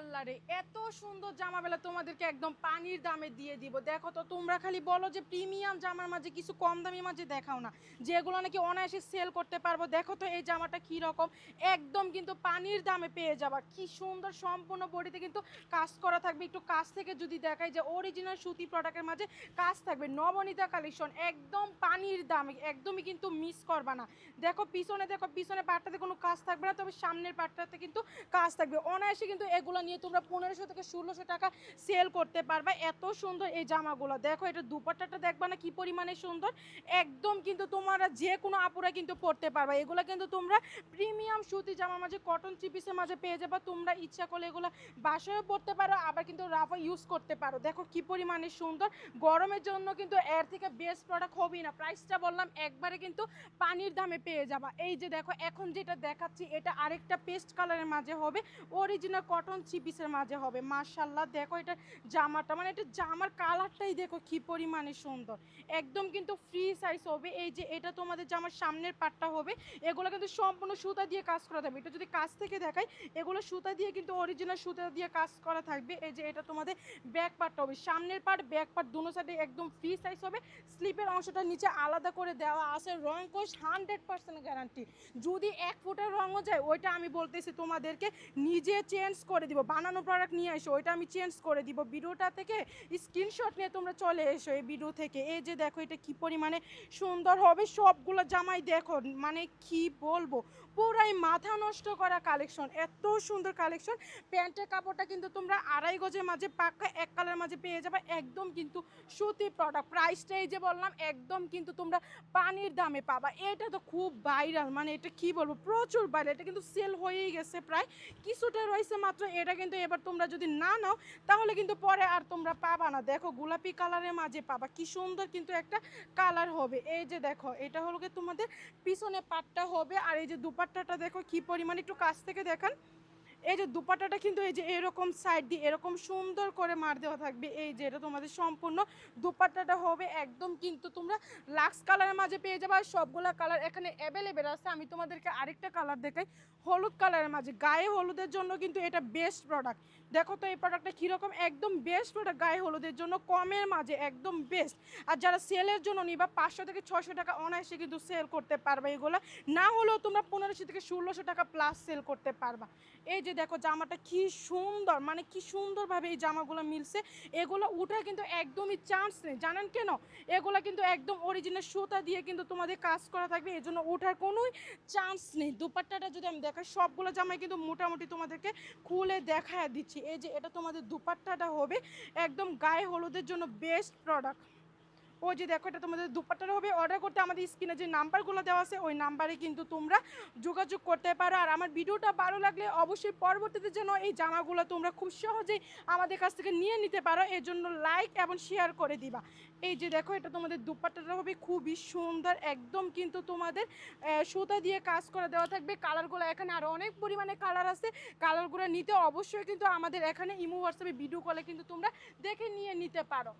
আল্লাহ রে, এত সুন্দর জামা বেলা তোমাদেরকে একদম পানির দামে দিয়ে দিব। দেখো তো, তোমরা খালি বলো যে প্রিমিয়াম জামার মাঝে কিছু কম দামি মাঝে দেখাও না। যেগুলো নাকি অনায়াসে সেল করতে পারব। দেখো তো, এই জামাটা কি রকম? একদম কিন্তু পানির দামে পেয়ে যাবা। কি সুন্দর সম্পূর্ণ বডিতে কিন্তু কাজ করা থাকবে। একটু কাছ থেকে যদি দেখাই যে অরিজিনাল সুতি প্রোডাক্টের মাঝে কাজ থাকবে। নবনীতা কালেকশন, একদম পানির দামে, একদমই কিন্তু মিস করবা না। দেখো, পিছনে দেখো, পিছনে পাটটাতে কোনো কাজ থাকবে না, তবে সামনের পাটটাতে কিন্তু কাজ থাকবে। অনায়াসে কিন্তু এগুলো নিয়ে তোমরা পনেরোশো থেকে ষোলোশো টাকা সেল করতে পারবে। এত সুন্দর এই জামাগুলো। দেখো, এটা দুপাট্টাটা দেখবা না কি পরিমাণে সুন্দর? একদম কিন্তু তোমরা যে কোনো আপুরা কিন্তু পরতে পারবে। এগুলো কিন্তু তোমরা প্রিমিয়াম সুতি জামার মাঝে কটন থ্রি পিসের মাঝে পেয়ে যাবে। তোমরা ইচ্ছা করলে এগুলো বাসায়ও পরতে পারো, আবার কিন্তু রাফা ইউজ করতে পারো। দেখো কি পরিমাণে সুন্দর। গরমের জন্য কিন্তু এর থেকে বেস্ট প্রোডাক্ট হবেই না। প্রাইসটা বললাম, একবারে কিন্তু পানির দামে পেয়ে যাবা। এই যে দেখো, এখন যেটা দেখাচ্ছি, এটা আরেকটা পেস্ট কালারের মাঝে হবে। অরিজিনাল কটন পিসের মাঝে হবে মার্শাল্লাহ দেখো এটা জামাটা মানে এটা জামার কালারটাই দেখো কি পরিমাণে সুন্দর। একদম কিন্তু ফ্রি সাইজ হবে, এই যে এটা তোমাদের জামার সামনের পাটটা হবে, এগুলো কিন্তু সম্পূর্ণ সুতা দিয়ে কাজ করা থাকবে। এটা যদি কাছ থেকে দেখাই, এগুলো সুতা দিয়ে কিন্তু অরিজিনাল সুতা দিয়ে কাজ করা থাকবে, এই যে এটা তোমাদের ব্যাক পার্টটা হবে। সামনের পার্ট ব্যাক পার্ট দুনো সাইডে একদম ফ্রি সাইজ হবে, স্লিপের অংশটা নিচে আলাদা করে দেওয়া আছে রং কোষ হান্ড্রেড পার্সেন্ট গ্যারান্টি যদি এক ফুটের রঙও যায়, ওইটা আমি বলতেছি তোমাদেরকে, নিজে চেঞ্জ করে দিব। বানানো প্রোডাক্ট নিয়ে এসো, ওইটা আমি চেঞ্জ করে দিব। ভিডিওটা থেকে স্ক্রিনশট নিয়ে তোমরা চলে এসো এই ভিডিও থেকে। এই যে দেখো, এটা কি পরিমাণে সুন্দর হবে, সবগুলো জামাই দেখো মানে কি বলব? পুরাই মাথা নষ্ট করা কালেকশন এত সুন্দর কালেকশন প্যান্টের কাপড়টা কিন্তু তোমরা আড়াই গজের মাঝে পাক্কা, এক কালার মাঝে পেয়ে যাবে, একদম কিন্তু সুতি প্রোডাক্ট প্রাইসটা এই যে বললাম, একদম কিন্তু তোমরা পানির দামে পাবা। এটা তো খুব ভাইরাল মানে এটা কি বলব? প্রচুর ভাইরাল এটা কিন্তু সেল হয়েই গেছে প্রায়। কিছুটা রয়েছে মাত্র, এটা কিন্তু এবার তোমরা যদি না নাও, তাহলে কিন্তু পরে আর তোমরা পাবা না। দেখো, গোলাপি কালারের মাঝে পাবা। কি সুন্দর কিন্তু একটা কালার হবে। এই যে দেখো, এটা হলো তোমাদের পিছনে পাটটা হবে। আর এই যে দুপাট্টাটা দেখো, কি পরিমাণ? একটু কাছ থেকে দেখান। এই যে দুপাট্টাটা কিন্তু এই যে এরকম সাইড দিয়ে এরকম সুন্দর করে মার দেওয়া থাকবে, এই যে এটা তোমাদের সম্পূর্ণ দুপাট্টাটা হবে একদম কিন্তু তোমরা লাক্স কালারের মাঝে পেয়ে যাবে আর সবগুলা কালার এখানে অ্যাভেলেবেল আছে। আমি তোমাদেরকে আরেকটা কালার দেখাই, হলুদ কালারের মাঝে। গায়ে হলুদের জন্য কিন্তু এটা বেস্ট প্রোডাক্ট দেখো তো এই প্রোডাক্টটা কীরকম? একদম বেস্ট প্রোডাক্ট গায়ে হলুদের জন্য কমের মাঝে একদম বেস্ট আর যারা সেলের জন্য নিবা, পাঁচশো থেকে ছশো টাকা অনায়াসে কিন্তু সেল করতে পারবে এগুলো। না হলেও তোমরা পনেরোশো থেকে ষোলোশো টাকা প্লাস সেল করতে পারবা। এই যে দেখো জামাটা কি সুন্দর মানে কি সুন্দরভাবে এই জামাগুলো মিলছে। এগুলো উঠা কিন্তু একদমই চান্স নেই, জানেন কেন? এগুলো কিন্তু একদম অরিজিনাল সুতা দিয়ে কিন্তু তোমাদের কাজ করা থাকবে এই জন্য ওঠার কোনোই চান্স নেই। দুপাট্টাটা যদি আমি দেখাই, সবগুলো জামাই কিন্তু মোটামুটি তোমাদেরকে খুলে দেখায় দিচ্ছি। এই যে এটা তোমাদের দুপাট্টাটা হবে, একদম গায়ে হলুদের জন্য বেস্ট প্রোডাক্ট ওই যে দেখো, এটা তোমাদের দুপাট্টাটা হবে। অর্ডার করতে আমাদের স্ক্রিনে যে নাম্বারগুলো দেওয়া আছে, ওই নাম্বারে কিন্তু তোমরা যোগাযোগ করতে পারো। আর আমার ভিডিওটা ভালো লাগলে অবশ্যই পরবর্তীতে যেন এই জামাগুলো তোমরা খুব সহজেই আমাদের কাছ থেকে নিয়ে নিতে পারো। এর জন্য লাইক এবং শেয়ার করে দিবা। এই যে দেখো, এটা তোমাদের দুপাট্টাটা হবে। খুবই সুন্দর, একদম কিন্তু তোমাদের সুতা দিয়ে কাজ করে দেওয়া থাকবে। কালারগুলো এখানে আরও অনেক পরিমাণে কালার আছে। কালারগুলো নিতে অবশ্যই কিন্তু আমাদের এখানে ইমো হোয়াটসঅ্যাপে ভিডিও কলে কিন্তু তোমরা দেখে নিয়ে নিতে পারো।